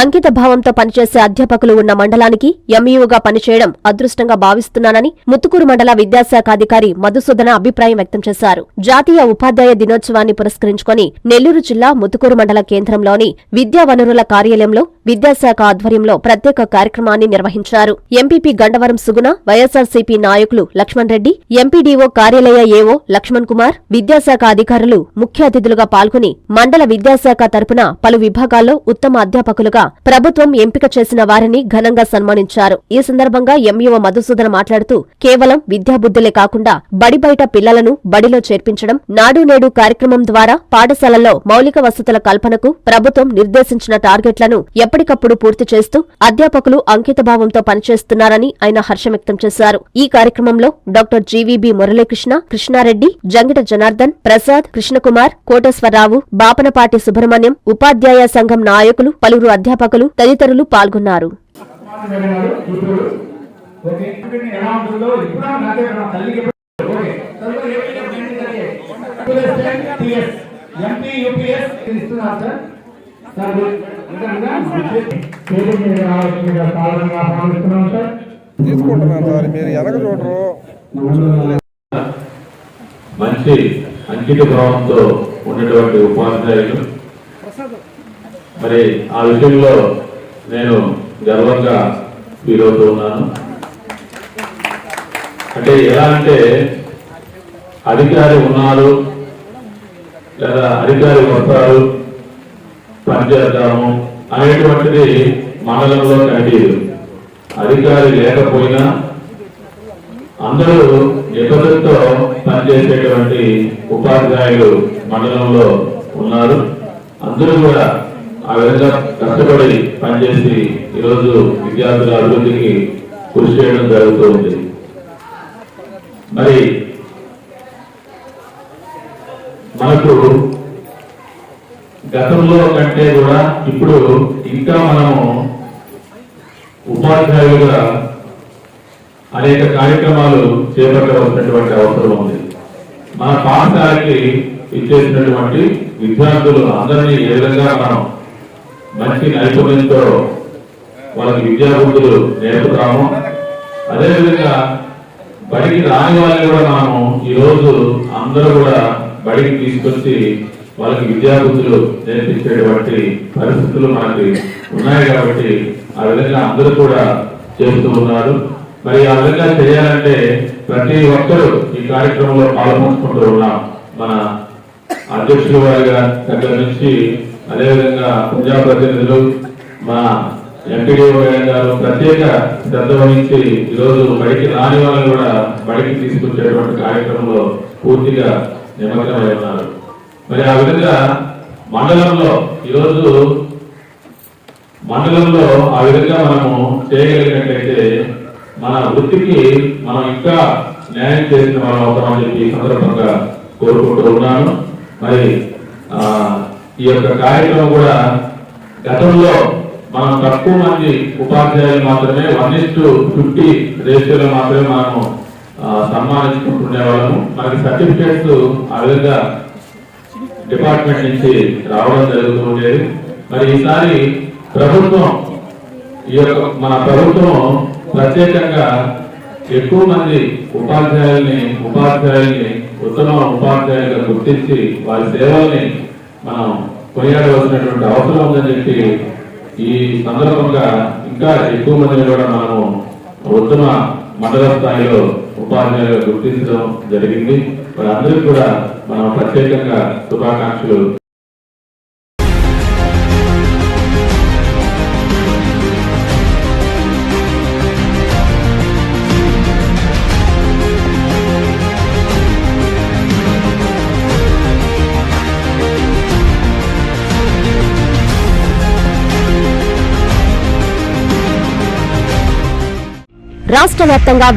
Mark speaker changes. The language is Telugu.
Speaker 1: అంకిత భావంతో పనిచేసే అధ్యాపకులు ఉన్న మండలానికి ఎంఈఓగా పనిచేయడం అదృష్టంగా భావిస్తున్నానని ముత్తుకూరు మండల విద్యాశాఖ అధికారి మధుసూదన అభిప్రాయం వ్యక్తం చేశారు. జాతీయ ఉపాధ్యాయ దినోత్సవాన్ని పురస్కరించుకొని నెల్లూరు జిల్లా ముత్తుకూరు మండల కేంద్రంలోని విద్యా వనరుల కార్యాలయంలో విద్యాశాఖ ఆధ్వర్యంలో ప్రత్యేక కార్యక్రమాన్ని నిర్వహించారు. ఎంపీపీ గండవరం సుగుణ వైఎస్సార్సీపీ నాయకులు లక్ష్మణ్ రెడ్డి ఎంపీడీఓ కార్యాలయ ఏఓ లక్ష్మణ్ కుమార్ విద్యాశాఖ అధికారులు ముఖ్య అతిథులుగా పాల్గొని మండల విద్యాశాఖ తరపున పలు విభాగాల్లో ఉత్తమ అధ్యాపకులుగా ప్రభుత్వం ఎంపిక చేసిన వారిని ఘనంగా సన్మానించారు. ఈ సందర్భంగా ఎంఈఓ మధుసూదన మాట్లాడుతూ కేవలం విద్యాబుద్ధులే కాకుండా బడి బయట పిల్లలను బడిలో చేర్పించడం నాడు నేడు కార్యక్రమం ద్వారా పాఠశాలల్లో మౌలిక వసతుల కల్పనకు ప్రభుత్వం నిర్దేశించిన టార్గెట్లను ఎప్పటికప్పుడు పూర్తి చేస్తూ అధ్యాపకులు అంకితభావంతో పనిచేస్తున్నారని ఆయన హర్షం వ్యక్తం చేశారు. ఈ కార్యక్రమంలో డాక్టర్ జీవీబీ మురళీకృష్ణ కృష్ణారెడ్డి జంగిట జనార్దన్ ప్రసాద్ కృష్ణకుమార్ కోటేశ్వరరావు బాపనపాటి సుబ్రహ్మణ్యం ఉపాధ్యాయ సంఘం నాయకులు పలువురు అధ్యాపకులు తదితరులు పాల్గొన్నారు.
Speaker 2: తీసుకుంటున్నాను సార్ మీరు వెనక చూడరు
Speaker 3: మంచి అంకిత భావంతో ఉన్నటువంటి ఉపాధ్యాయులు మరి ఆ విషయంలో నేను గర్వంగా ఫీల్ అవుతూ ఉన్నాను. అంటే ఎలా అంటే అధికారి ఉన్నారు లేదా అధికారి వస్తారు పనిచేద్దాము అనేటువంటిది మండలంలో కనిపించదు. అధికారి లేకపోయినా అందరూ నిబంధనతో పనిచేసేటువంటి ఉపాధ్యాయులు మండలంలో ఉన్నారు. అందరూ కూడా ఆ విధంగా కష్టపడి పనిచేసి ఈరోజు విద్యార్థుల అభివృద్ధికి కృషి చేయడం జరుగుతూ ఉంది. మరి మనకు గతంలో కంటే కూడా ఇప్పుడు ఇంకా మనము ఉపాధ్యాయులుగా అనేక కార్యక్రమాలు చేపట్టవలసినటువంటి అవసరం ఉంది. మన పాఠశాలకి ఇచ్చేసినటువంటి విద్యార్థులు అందరినీ ఏ విధంగా మనం మంచి నైపుణ్యంతో వాళ్ళకి విద్యాబుద్ధులు నేర్పుతాము. అదేవిధంగా బడికి రాని వాళ్ళని కూడా మనము ఈరోజు అందరూ కూడా బడికి తీసుకొచ్చి వాళ్ళకి విద్యాబుద్ధులు నేర్పించేటువంటి పరిస్థితులు మనకి ఉన్నాయి కాబట్టి ఆ విధంగా అందరూ కూడా చేస్తూ ఉన్నారు. మరి ఆ విధంగా చేయాలంటే ప్రతి ఒక్కరూ ఈ కార్యక్రమంలో పాల్పంచుకుంటూ ఉన్నాం. మన అధ్యక్షుల వారిగా దగ్గర నుంచి అదేవిధంగా ప్రజాప్రతినిధులు మా ఎంపీడీఓ గారు ప్రత్యేక శ్రద్ధ వహించి ఈరోజు బడికి రాని వాళ్ళు కూడా బడికి తీసుకొచ్చేటువంటి కార్యక్రమంలో పూర్తిగా నిమగ్నమై ఉన్నారు. మరి ఆ విధంగా మండలంలో ఈరోజు మండలంలో ఆ విధంగా మనము చేయగలిగినట్లయితే మన వృత్తికి మనం ఇంకా న్యాయం చేసిన మనం అవుతామని చెప్పి సందర్భంగా కోరుకుంటూ ఉన్నాను. మరి ఈ యొక్క కార్యక్రమం కూడా గతంలో మనం తక్కువ మంది ఉపాధ్యాయులు మాత్రమే వన్ ఇస్ టు ఫిఫ్టీ రేషియోలో మాత్రమే మనము సన్మానించుకుంటుండే వాళ్ళము. మనకి సర్టిఫికేట్స్ ఆ విధంగా డిపార్ట్మెంట్ నుంచి రావడం జరుగుతూ ఉండేది మరి ఈసారి ప్రభుత్వం ఈ యొక్క మన ప్రభుత్వం ప్రత్యేకంగా ఎక్కువ మంది ఉపాధ్యాయుల్ని ఉపాధ్యాయుల్ని ఉత్తమ ఉపాధ్యాయులుగా గుర్తించి వారి సేవల్ని మనం కొనియాడవలసినటువంటి అవసరం ఉందని చెప్పి ఈ సందర్భంగా ఇంకా ఎక్కువ మందిని కూడా మనము ఉత్తమ మండల స్థాయిలో ఉపాధ్యాయులుగా గుర్తించడం జరిగింది. వారందరికీ కూడా మనం ప్రత్యేకంగా శుభాకాంక్షలు
Speaker 1: రాష్ట్ర వ్యాప్తంగా